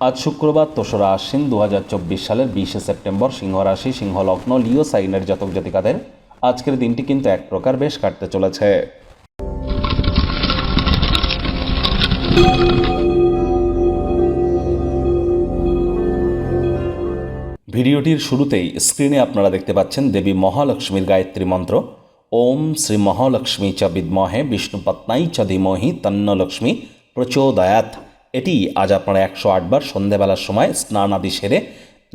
আজ শুক্রবার তোসরা আশ্বিন দু হাজার চব্বিশ সালের বিশে সেপ্টেম্বর সিংহ রাশি সিংহ লগ্ন লিও সাইনের জাতক জাতিকাদের আজকের দিনটি কিন্তু এক প্রকার বেশ কাটতে চলেছে। ভিডিওটির শুরুতেই স্ক্রিনে আপনারা দেখতে পাচ্ছেন দেবী মহালক্ষ্মীর গায়ত্রী মন্ত্র। ওম শ্রী মহালক্ষ্মী চ বিদ্মহে বিষ্ণুপত্নাই চ ধীমহি তন্নলক্ষ্মী প্রচোদয়াত এটি আজ আপনারা একশো আটবার সন্ধেবেলার সময় স্নান আদি সেরে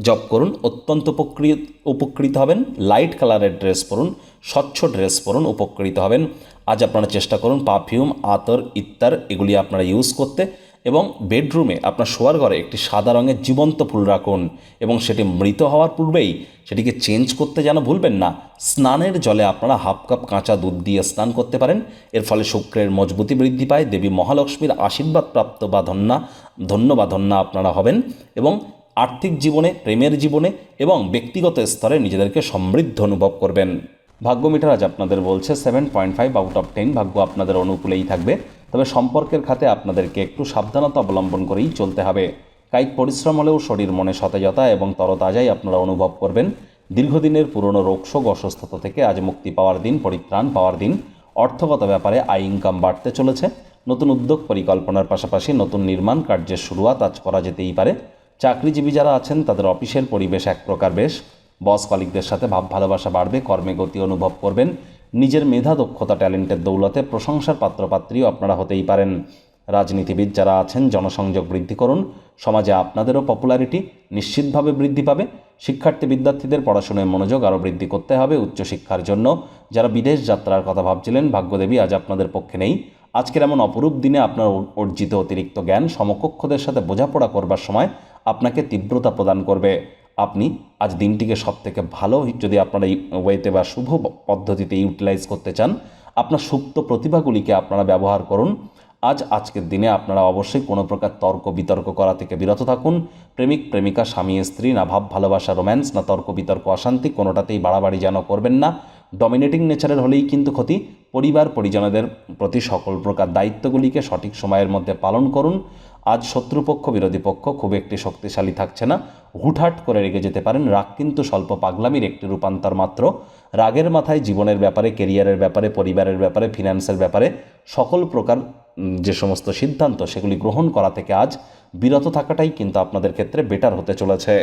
জপ করুন, অত্যন্ত উপকৃত উপকৃত হবেন, লাইট কালারের ড্রেস পরুন, স্বচ্ছ ড্রেস পরুন, উপকৃত হবেন। আজ আপনারা চেষ্টা করুন পারফিউম, আতর ইত্যার এগুলি আপনারা ইউজ করতে। এবং বেডরুমে আপনার শোয়ার ঘরে একটি সাদা রঙের জীবন্ত ফুল রাখুন এবং সেটি মৃত হওয়ার পূর্বেই সেটিকে চেঞ্জ করতে যেন ভুলবেন না। স্নানের জলে আপনারা হাফ কাপ কাঁচা দুধ দিয়ে স্নান করতে পারেন। এর ফলে শুক্রের মজবুতি বৃদ্ধি পায়, দেবী মহালক্ষ্মীর আশীর্বাদ প্রাপ্ত বা ধন্যা, ধন্য বা ধন্যা আপনারা হবেন এবং আর্থিক জীবনে, প্রেমের জীবনে এবং ব্যক্তিগত স্তরে নিজেদেরকে সমৃদ্ধ অনুভব করবেন। ভাগ্য মিটার আজ আপনাদের বলছে seven point five out of ten ভাগ্য আপনাদের অনুকূলেই থাকবে। তবে সম্পর্কের খাতে আপনাদেরকে একটু সাবধানতা অবলম্বন করেই চলতে হবে। কায়িক পরিশ্রম হলেও শরীর মনে সতেজতা এবং তরতাজাই আপনারা অনুভব করবেন। দীর্ঘদিনের পুরনো রোগশোক অসুস্থতা থেকে আজ মুক্তি পাওয়ার দিন, পরিত্রাণ পাওয়ার দিন। অর্থগত ব্যাপারে আয় ইনকাম বাড়তে চলেছে। নতুন উদ্যোগ পরিকল্পনার পাশাপাশি নতুন নির্মাণ কার্যের শুরুয়াত আজ করা যেতেই পারে। চাকরিজীবী যারা আছেন, তাদের অফিসের পরিবেশ এক প্রকার বেশ। বস কলিকদের সাথে ভাব ভালোবাসা বাড়বে, কর্মে গতি অনুভব করবেন। নিজের মেধা দক্ষতা, ট্যালেন্টের দৌলতে প্রশংসার পাত্রপাত্রীও আপনারা হতেই পারেন। রাজনীতিবিদ যারা আছেন, জনসংযোগ বৃদ্ধি করুন। সমাজে আপনাদেরও পপুলারিটি নিশ্চিতভাবে বৃদ্ধি পাবে। শিক্ষার্থী বিদ্যার্থীদের পড়াশোনায় মনোযোগ আরও বৃদ্ধি করতে হবে উচ্চশিক্ষার জন্য। যারা বিদেশ যাত্রার কথা ভাবছিলেন, ভাগ্যদেবী আজ আপনাদের পক্ষে নেই। আজকের এমন অপরূপ দিনে আপনার অর্জিত অতিরিক্ত জ্ঞান সমকক্ষদের সাথে বোঝাপড়া করবার সময় আপনাকে তীব্রতা প্রদান করবে। আপনি আজ দিনটিকে সব থেকে ভালো, যদি আপনারা এই ওয়েতে বা শুভ পদ্ধতিতে ইউটিলাইজ করতে চান, আপনার সুপ্ত প্রতিভাগুলিকে আপনারা ব্যবহার করুন। আজ আজকের দিনে আপনারা অবশ্যই কোনো প্রকার তর্ক বিতর্ক করা থেকে বিরত থাকুন। প্রেমিক, প্রেমিকা, স্বামী, স্ত্রী, না ভাব, ভালোবাসা, রোম্যান্স, না তর্ক বিতর্ক, অশান্তি, কোনোটাতেই বাড়াবাড়ি যেন করবেন না। ডমিনেটিং নেচারের হলেই কিন্তু ক্ষতি। পরিবার, পরিজনদের প্রতি সকল প্রকার দায়িত্বগুলিকে সঠিক সময়ের মধ্যে পালন করুন। আজ শত্রুপক্ষ, বিরোধী পক্ষ খুব একটি শক্তিশালী থাকছে না। হুটহাট করে রেগে যেতে পারেন রাগ কিন্তু স্বল্প পাগলামির একটি রূপান্তর মাত্র। রাগের মাথায় জীবনের ব্যাপারে কেরিয়ারের ব্যাপারে, পরিবারের ব্যাপারে, ফিনান্সের ব্যাপারে সকল প্রকার যে সমস্ত সিদ্ধান্ত সেগুলি গ্রহণ করা থেকে আজ বিরত থাকাটাই কিন্তু আপনাদের ক্ষেত্রে বেটার হতে চলেছে।